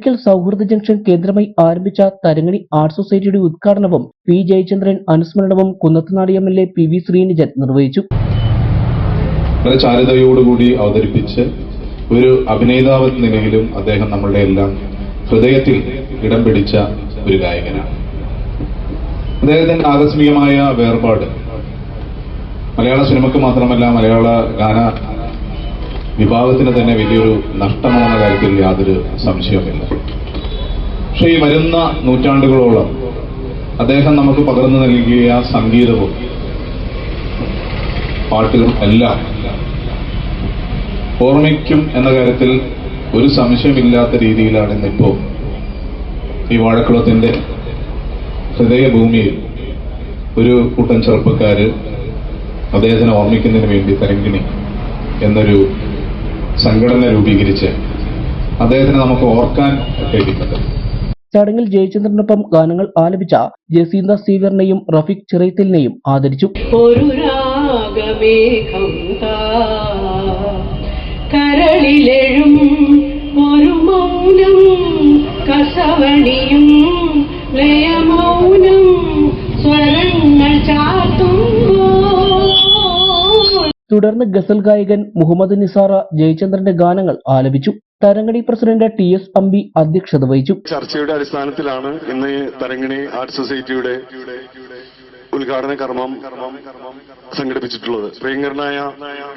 പുളിക്കൽ സൗഹൃദ ജംഗ്ഷൻ കേന്ദ്രമായി ആരംഭിച്ച തരങ്ങണി ആർട്ട് സൊസൈറ്റിയുടെ ഉദ്ഘാടനവും P Jayachandran അനുസ്മരണവും Kunnathunad M L A P V Sreenijan നിർവഹിച്ചു. ചാരുതയോടുകൂടി അവതരിപ്പിച്ച് ഒരു അഭിനേതാവ് നിലയിലും അദ്ദേഹം നമ്മളുടെ എല്ലാം ഹൃദയത്തിൽ ഇടം പിടിച്ച ഒരു ഗായകനാണ്. അദ്ദേഹത്തിന്റെ ആകസ്മികമായ വേർപാട് മലയാള സിനിമക്ക് മാത്രമല്ല മലയാള ഗാന വിഭാഗത്തിന് തന്നെ വലിയൊരു നഷ്ടമാണെന്ന കാര്യത്തിൽ യാതൊരു സംശയവുമില്ല. പക്ഷേ ഈ വരുന്ന നൂറ്റാണ്ടുകളോളം അദ്ദേഹം നമുക്ക് പകർന്നു നൽകിയ സംഗീതവും പാട്ടുകളും എല്ലാം ഓർമ്മിക്കും എന്ന കാര്യത്തിൽ ഒരു സംശയമില്ലാത്ത രീതിയിലാണ് ഇന്നിപ്പോ ഈ വാഴക്കുളത്തിന്റെ ഹൃദയഭൂമിയിൽ ഒരു കൂട്ടം ചെറുപ്പക്കാർ അദ്ദേഹത്തിനെ ഓർമ്മിക്കുന്നതിന് വേണ്ടി തരങ്കിണി എന്നൊരു സംഘടന രൂപീകരിച്ച് അദ്ദേഹത്തിനെ നമുക്ക് ഓർക്കാൻ കഴിയുന്നത്. ചടങ്ങിൽ ജയചന്ദ്രനൊപ്പം ഗാനങ്ങൾ ആലപിച്ച ജസീന്ത സീവറിനെയും റഫീഖ് ചിറയത്തിലിനെയും ആദരിച്ചു. ഒരു രാഗമേഘം താ. കരളിലെഴും തുടർന്ന് ഗസൽ ഗായകൻ മുഹമ്മദ് നിസാറ ജയചന്ദ്രന്റെ ഗാനങ്ങൾ ആലപിച്ചു. Tharangini president T S Ambi അധ്യക്ഷത വഹിച്ചു. ചർച്ചയുടെ അടിസ്ഥാനത്തിലാണ് ഇന്ന് തരങ്ങണി ആർട്ട് സൊസൈറ്റിയുടെ ഉദ്ഘാടന കർമ്മം സംഘടിപ്പിച്ചിട്ടുള്ളത്. പ്രിയങ്കരനായ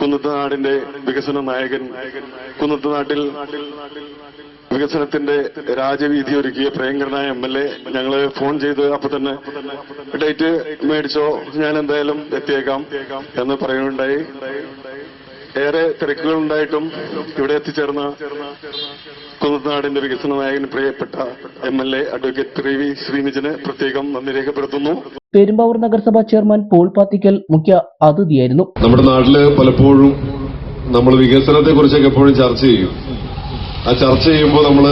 കുന്നത്തുനാടിന്റെ വികസന നായകൻ കുന്നത്തുനാട്ടിൽ വികസനത്തിന്റെ രാജവീതി ഒരുക്കിയ പ്രിയങ്കരനായ എം എൽ എ ഞങ്ങൾ ഫോൺ ചെയ്ത് അപ്പൊ തന്നെ ഡേറ്റ് മേടിച്ചോ ഞാൻ എന്തായാലും എത്തിയേക്കാം എന്ന് പറയുകയുണ്ടായി. ഏറെ തിരക്കുകൾ ഉണ്ടായിട്ടും ഇവിടെ എത്തിച്ചേർന്ന കുന്നത്തുനാടിന്റെ വികസന നായകൻ പ്രിയപ്പെട്ട M L A advocate P V ശ്രീനിജന് പ്രത്യേകം നന്ദി രേഖപ്പെടുത്തുന്നു. പെരുമ്പാവൂർ നഗരസഭാ ചെയർമാൻ പോൾ പാത്തിക്കൽ മുഖ്യ അതിഥിയായിരുന്നു. നമ്മുടെ നാട്ടിൽ പലപ്പോഴും നമ്മൾ വികസനത്തെ കുറിച്ചൊക്കെ എപ്പോഴും ചർച്ച ചെയ്യും. ആ ചർച്ച ചെയ്യുമ്പോൾ നമ്മൾ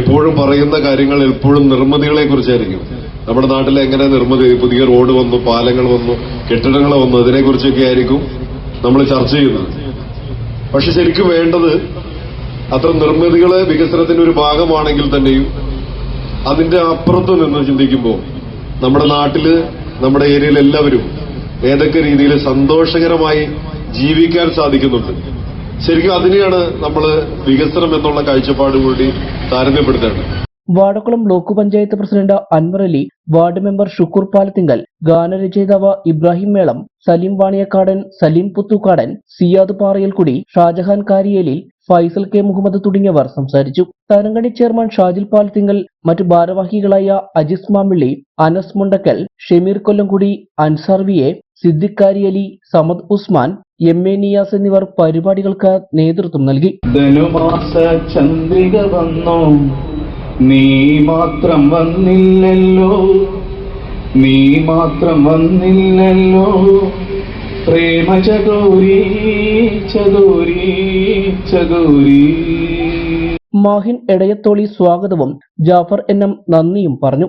എപ്പോഴും പറയുന്ന കാര്യങ്ങൾ എപ്പോഴും നിർമ്മിതികളെ കുറിച്ചായിരിക്കും നമ്മുടെ നാട്ടിൽ എങ്ങനെ നിർമ്മിതി പുതിയ റോഡ് വന്നു പാലങ്ങൾ വന്നു കെട്ടിടങ്ങൾ വന്നു അതിനെക്കുറിച്ചൊക്കെ ആയിരിക്കും നമ്മൾ ചർച്ച ചെയ്യുന്നത്. പക്ഷെ ശരിക്കും വേണ്ടത് അത്ര നിർമ്മിതികളെ വികസനത്തിന്റെ ഒരു ഭാഗമാണെങ്കിൽ തന്നെയും അതിന്റെ അപ്പുറത്ത് നിന്ന് ചിന്തിക്കുമ്പോൾ നമ്മുടെ നാട്ടിൽ നമ്മുടെ ഏരിയയിൽ എല്ലാവരും ഏതൊക്കെ രീതിയിൽ സന്തോഷകരമായി ജീവിക്കാൻ സാധിക്കുന്നുണ്ട്. ശരിക്കും അതിനെയാണ് നമ്മൾ വികസനം എന്നുള്ള കാഴ്ചപ്പാട് കൂടി താരതമ്യപ്പെടുത്തേണ്ടത്. Vadakkulam block panchayat president Anwar Ali ward member Shukoor Palathingal ഗാനരചയിതാവ് ഇബ്രാഹിം മേളം സലീം വാണിയക്കാടൻ സലീം പുത്തുക്കാടൻ സിയാദ് പാറയൽക്കുടി ഷാജഹാൻ കാരിയേലിൽ ഫൈസൽ കെ മുഹമ്മദ് തുടങ്ങിയവർ സംസാരിച്ചു. തരങ്കണി ചെയർമാൻ ഷാജിൽ പാലത്തിങ്കൽ മറ്റു ഭാരവാഹികളായ Ajis Mamilly Anas Mundakkal Shemeer Kollamkudy Ansar V A Siddique Kariyali Samad Usman M A Niyas എന്നിവർ പരിപാടികൾക്ക് നേതൃത്വം നൽകി. ധനുമാസ ചന്ദ്രിക വന്നോ. നീ മാത്രം വന്നില്ലല്ലോ. നീ മാത്രം വന്നില്ലല്ലോ. പ്രേമ ചകോരി ചകോരി ചകോരി മാഹിൻ എടയത്തോളി സ്വാഗതവും ജാഫർ എൻ എം നന്ദിയും പറഞ്ഞു.